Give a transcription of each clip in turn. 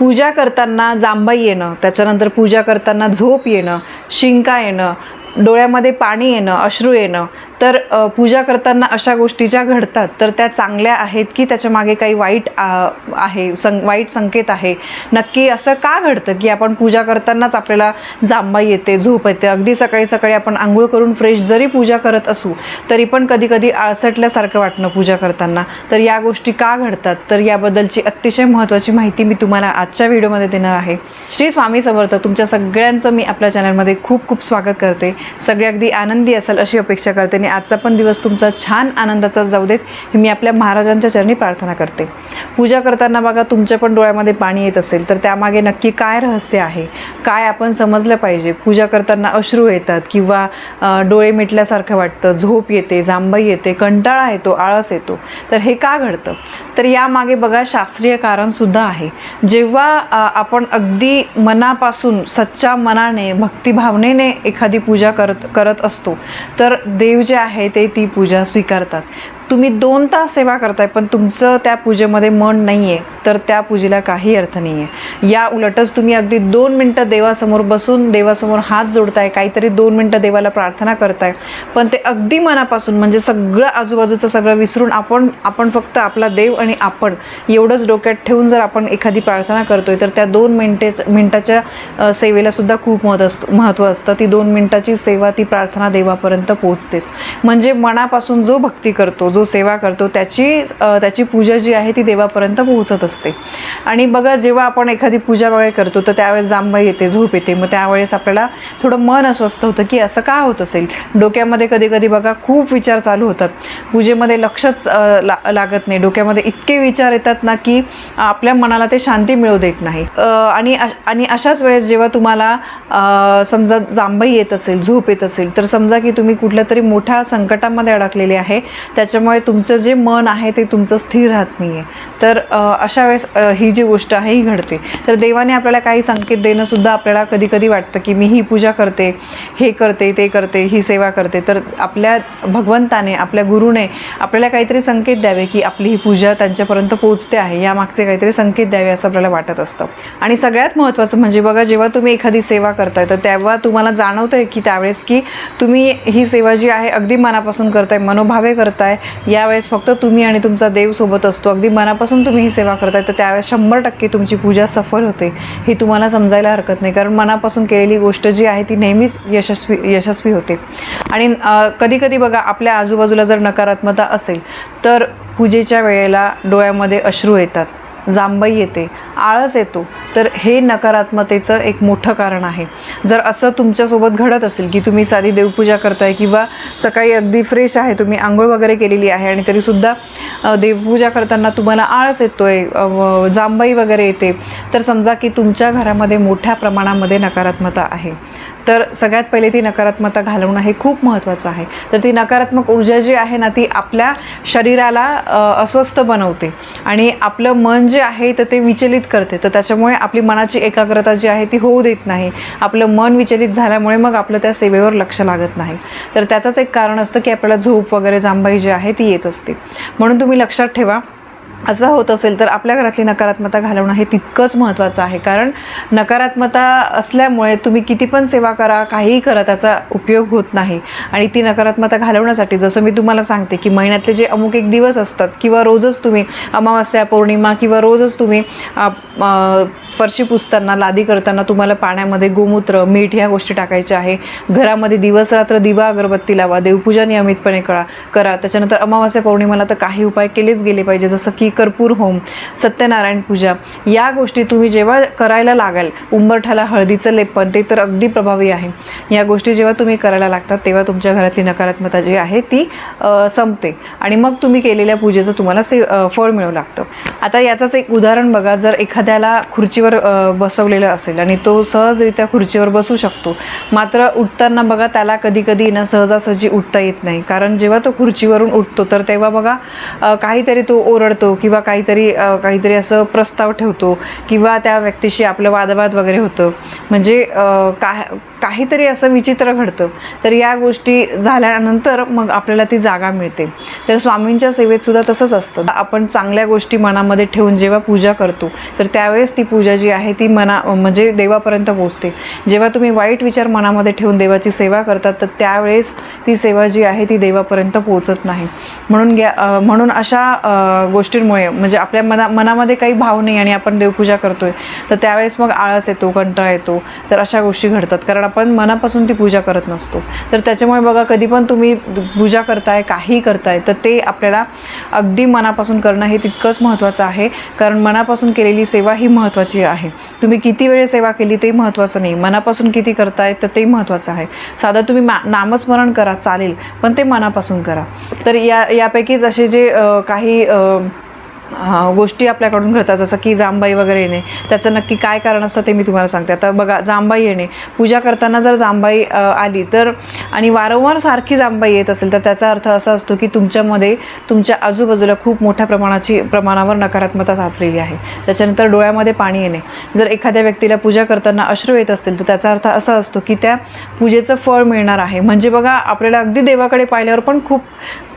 पूजा करताना जांभई येणं त्याच्यानंतर पूजा करताना झोप येणं शिंका येणं डोळ्यामध्ये पाणी येणं अश्रू येणं तर पूजा करताना अशा गोष्टी ज्या घडतात तर त्या चांगल्या आहेत की त्याच्यामागे काही वाईट आहे सं वाईट संकेत आहे? नक्की असं का घडतं की आपण पूजा करतानाच आपल्याला जांभा येते झोप येते? अगदी सकाळी सकाळी आपण आंघोळ करून फ्रेश जरी पूजा करत असू तरी पण कधी कधी आळसटल्यासारखं वाटणं पूजा करताना. तर या गोष्टी का घडतात? तर याबद्दलची अतिशय महत्त्वाची माहिती मी तुम्हाला आजच्या व्हिडिओमध्ये देणार आहे. श्री स्वामी समर्थ तुमच्या सगळ्यांचं मी आपल्या चॅनलमध्ये खूप खूप स्वागत करते. सगळे अगदी आनंदी असाल अशी अपेक्षा करते आणि आजचा पण दिवस तुमचा छान आनंदाचा जाऊ देत ही मी आपल्या महाराजांच्या चरणी प्रार्थना करते. पूजा करताना बघा तुमच्या पण डोळ्यामध्ये पाणी येत असेल तर त्यामागे नक्की काय रहस्य आहे? काय आपण समजलं पाहिजे? पूजा करताना अश्रू येतात किंवा डोळे मिटल्यासारखं वाटतं झोप येते जांभई येते कंटाळा येतो आळस येतो तर हे का घडतं? तर यामागे बघा शास्त्रीय कारणसुद्धा आहे. जेव्हा आपण अगदी मनापासून सच्च्या मनाने भक्तिभावनेने एखादी पूजा करत करत असतो. तर देव जे आहे ते ती पूजा स्वीकारतात. तुम्ही दोन तास सेवा करताय पण तुमचं त्या पूजेमध्ये मन नाही आहे तर त्या पूजेला काही अर्थ नाही आहे या उलटच तुम्ही अगदी दोन मिनटं देवासमोर बसून देवासमोर हात जोडताय काहीतरी दोन मिनटं देवाला प्रार्थना करताय. पण ते अगदी मनापासून म्हणजे सगळं आजूबाजूचं सगळं विसरून आपण आपण फक्त आपला देव आणि आपण एवढंच डोक्यात ठेवून जर आपण एखादी प्रार्थना करतोय तर त्या दोन मिनटे मिनटाच्या सेवेला सुद्धा खूप महत्त्व असतं महत्त्व असतं. ती दोन मिनटाची सेवा ती प्रार्थना देवापर्यंत पोहोचतेच. म्हणजे मनापासून जो भक्ती करतो जो सेवा करतो त्याची त्याची पूजा जी आहे ती देवापर्यंत पोहोचत असते. आणि बघा जेव्हा आपण एखादी पूजा वगैरे करतो तर त्यावेळेस जांभई येते झोप येते. मग त्यावेळेस आपल्याला थोडं मन अस्वस्थ होतं की असं का होत असेल? डोक्यामध्ये कधी कधी बघा खूप विचार चालू होतात. पूजेमध्ये लक्षच ला लागत नाही. डोक्यामध्ये इतके विचार येतात ना की आपल्या मनाला ते शांती मिळू देत नाही. आणि अश- आणि अशाच वेळेस जेव्हा तुम्हाला समजा जांभई येत असेल झोप येत असेल तर समजा की तुम्ही कुठल्या तरी मोठ्या संकटामध्ये अडकलेले आहे त्याच्यामुळे तुमचं जे मन आहे ते तुमचं स्थिर राहत नाही आहे तर अशा वेळेस ही जी गोष्ट आहे ही घडते. तर देवाने आपल्याला काही संकेत देणं सुद्धा आपल्याला कधी कधी वाटतं की मी ही पूजा करते हे करते ते करते ही सेवा करते. तर आपल्या भगवंताने आपल्या गुरुने आपल्याला काहीतरी संकेत द्यावे की आपली ही पूजा त्यांच्यापर्यंत पोहोचते आहे यामागचे काहीतरी संकेत द्यावे असं आपल्याला वाटत असतं. आणि सगळ्यात महत्त्वाचं म्हणजे बघा जेव्हा तुम्ही एखादी सेवा करताय तर तेव्हा तुम्हाला जाणवतं आहे की त्यावेळेस की तुम्ही ही सेवा जी आहे अगदी मनापासून करताय मनोभावे करताय. यावेळेस फक्त तुम्ही आणि तुमचा देव सोबत असतो. अगदी मनापासून तुम्ही ही सेवा करताय तर त्यावेळेस शंभर टक्के तुमची पूजा सफल होते हे तुम्हाला समजायला हरकत नाही. कारण मनापासून केलेली गोष्ट जी आहे ती नेहमीच यशस्वी यशस्वी होते. आणि कधी कधी बघा आपल्या आजूबाजूला जर नकारात्मकता असेल तर पूजेच्या वेळेला डोळ्यामध्ये अश्रू येतात. जांभई येते आळस येतो तर हे नकारात्मतेचं एक मोठं कारण आहे. जर असं तुमच्यासोबत घडत असेल की तुम्ही साधी देवपूजा करताय किंवा सकाळी अगदी फ्रेश आहे तुम्ही आंघोळ वगैरे केलेली आहे आणि तरीसुद्धा देवपूजा करताना तुम्हाला आळस येतो आहे जांभई वगैरे येते तर समजा की तुमच्या घरामध्ये मोठ्या प्रमाणामध्ये नकारात्मकता आहे. तर सगळ्यात पहिले ती नकारात्मकता घालवणं हे खूप महत्त्वाचं आहे. तर ती नकारात्मक ऊर्जा जी आहे ना ती आपल्या शरीराला अस्वस्थ बनवते आणि आपलं मन जे आहे तर ते विचलित करते. तर त्याच्यामुळे आपली मनाची एकाग्रता जी आहे ती होऊ देत नाही. आपलं मन विचलित झाल्यामुळे मग आपलं त्या सेवेवर लक्ष लागत नाही. तर त्याचंच एक कारण असतं की आपल्याला झोप वगैरे जांभाई जी आहे ती येत असते. म्हणून तुम्ही लक्षात ठेवा असं होत असेल तर आपल्या घरातली नकारात्मकता घालवणं हे तितकंच महत्त्वाचं आहे. कारण नकारात्मकता असल्यामुळे तुम्ही किती पण सेवा करा काहीही करा त्याचा उपयोग होत नाही. आणि ती नकारात्मकता घालवण्यासाठी जसं मी तुम्हाला सांगते की महिन्यातले जे अमुक एक दिवस असतात किंवा रोजच तुम्ही अमावस्या पौर्णिमा किंवा रोजच तुम्ही फरशी पुसताना लादी करताना तुम्हाला पाण्यामध्ये गोमूत्र मीठ ह्या गोष्टी टाकायच्या आहे. घरामध्ये दिवस रात्र दिवा अगरबत्ती लावा देवपूजा नियमितपणे करा करा. त्याच्यानंतर अमावास्या पौर्णिमाला तर काही उपाय केलेच गेले पाहिजे. जसं की कर्पूर होम सत्यनारायण पूजा या गोष्टी तुम्ही जेव्हा करायला लागाल उंबरठाला हळदीचं लेपन ते तर अगदी प्रभावी आहे. या गोष्टी जेव्हा तुम्ही करायला लागतात तेव्हा तुमच्या घरातली नकारात्मकता जी आहे ती संपते. आणि मग तुम्ही केलेल्या पूजेचं तुम्हाला से फळ मिळू लागतं. आता याचंच एक उदाहरण बघा जर एखाद्याला खुर्चीवर बसवलेलं असेल आणि तो सहजरित्या खुर्चीवर बसू शकतो मात्र उठताना बघा त्याला कधी कधी ना सहजासहजी उठता येत नाही. कारण जेव्हा तो खुर्चीवरून उठतो तर तेव्हा बघा काहीतरी तो ओरडतो किंवा काहीतरी काहीतरी असं प्रस्ताव ठेवतो किंवा त्या व्यक्तीशी आपलं वादवाद वगैरे होतं. म्हणजे काय काहीतरी असं विचित्र घडतं. तर या गोष्टी झाल्यानंतर मग आपल्याला ती जागा मिळते. तर स्वामींच्या सेवेत सुद्धा तसंच असतं. आपण चांगल्या गोष्टी मनामध्ये ठेवून जेव्हा पूजा करतो तर त्यावेळेस ती पूजा जी आहे ती मना म्हणजे देवापर्यंत पोहोचते. जेव्हा तुम्ही वाईट विचार मनामध्ये ठेवून देवाची सेवा करतात तर त्यावेळेस ती सेवा जी आहे ती देवापर्यंत पोहोचत नाही. म्हणून घ्या म्हणून अशा गोष्टींमुळे म्हणजे आपल्या मना मनामध्ये काही भाव नाही आणि आपण देवपूजा करतोय तर त्यावेळेस मग आळस येतो कंटाळा येतो तर अशा गोष्टी घडतात. कारण आपण मनापासून ती पूजा करत नसतो. तर त्याच्यामुळे बघा कधी पण तुम्ही पूजा करताय काही करताय तर ते आपल्याला अगदी मनापासून करणं हे तितकंच महत्त्वाचं आहे. कारण मनापासून केलेली सेवा ही महत्त्वाची आहे. तुम्ही किती वेळ सेवा केली ते महत्त्वाचं नाही. मनापासून किती करताय तर ते महत्त्वाचं आहे. साधं तुम्ही मा नामस्मरण करा चालेल पण ते मनापासून करा. तर या यापैकीच असे जे काही गोष्टी आपल्याकडून घडतात. जसं की जांबाई वगैरे येणे. त्याचं नक्की काय कारण असतं ते मी तुम्हाला सांगते. आता बघा जांबाई येणे. पूजा करताना जर जांबाई आली तर आणि वारंवार सारखी जांबाई येत असेल तर त्याचा अर्थ असा असतो की तुमच्यामध्ये तुमच्या आजूबाजूला खूप मोठ्या प्रमाणाची प्रमाणावर नकारात्मकता साचलेली आहे. त्याच्यानंतर डोळ्यामध्ये पाणी येणे. जर एखाद्या व्यक्तीला पूजा करताना अश्रू येत असतील तर त्याचा अर्थ असा असतो की त्या पूजेचं फळ मिळणार आहे. म्हणजे बघा आपल्याला अगदी देवाकडे पाहिल्यावर पण खूप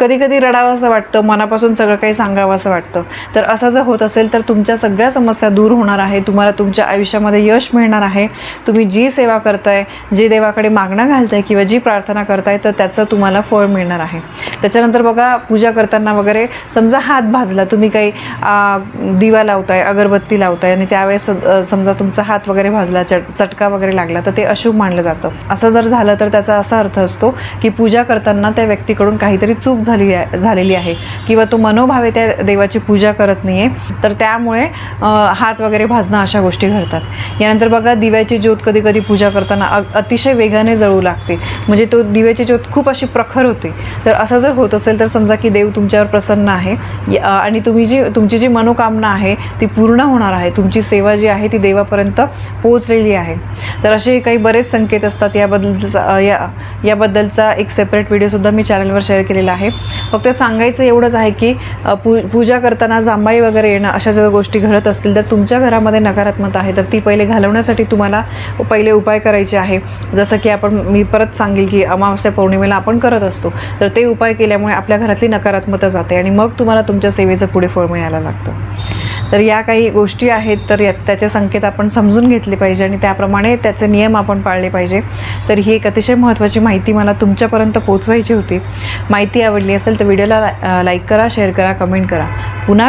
कधी कधी रडावं असं वाटतं मनापासून सगळं काही सांगावं असं वाटतं. तर असं जर होत असेल तर तुमच्या सगळ्या समस्या दूर होणार आहे. तुम्हाला तुमच्या आयुष्यामध्ये यश मिळणार आहे. तुम्ही जी सेवा करताय जे देवाकडे मागणं घालताय किंवा जी प्रार्थना करताय तर त्याचं तुम्हाला फळ मिळणार आहे. त्याच्यानंतर बघा पूजा करताना वगैरे समजा हात भाजला तुम्ही काही दिवा लावताय अगरबत्ती लावताय आणि त्यावेळेस समजा तुमचा हात वगैरे भाजला चट चटका वगैरे लागला तर ते अशुभ मानलं जातं. असं जर झालं तर त्याचा असा अर्थ असतो की पूजा करताना त्या व्यक्तीकडून काहीतरी चूक झाली आहे झालेली आहे किंवा तो मनोभावे त्या देवाची पूजा करत नाही आहे तर त्यामुळे हात वगैरे भाजणं अशा गोष्टी घडतात. यानंतर बघा दिव्याची ज्योत कधी कधी पूजा करताना अतिशय वेगाने जळू लागते. म्हणजे तो दिव्याची ज्योत खूप अशी प्रखर होते. तर असं जर होत असेल तर समजा की देव तुमच्यावर प्रसन्न आहे. आणि तुम्ही जी तुमची जी मनोकामना आहे ती पूर्ण होणार आहे. तुमची सेवा जी आहे ती देवापर्यंत पोहोचलेली आहे. तर असे काही बरेच संकेत असतात. याबद्दलचा या याबद्दलचा एक सेपरेट व्हिडिओसुद्धा मी चॅनलवर शेअर केलेला आहे. फक्त सांगायचं एवढंच आहे की पू पूजा करताना जांबाई वगैरे येणं अशा जर गोष्टी घडत असतील तर तुमच्या घरामध्ये नकारात्मकता आहे. तर ती पहिले घालवण्यासाठी तुम्हाला पहिले उपाय करायचे आहे. जसं की आपण मी परत सांगेल की अमावस्या पौर्णिमेला आपण करत असतो. तर ते उपाय केल्यामुळे आपल्या घरातली नकारात्मकता जाते आणि मग तुम्हाला तुमच्या सेवेचं पुढे फळ मिळायला लागतं. तर या काही गोष्टी आहेत तर या त्याचे संकेत आपण समजून घेतले पाहिजे आणि त्याप्रमाणे त्याचे नियम आपण पाळले पाहिजे. तर ही एक अतिशय महत्त्वाची माहिती मला तुमच्यापर्यंत पोचवायची होती. माहिती आवडली असेल तर व्हिडिओला लाईक करा शेअर करा कमेंट करा. पुन्हा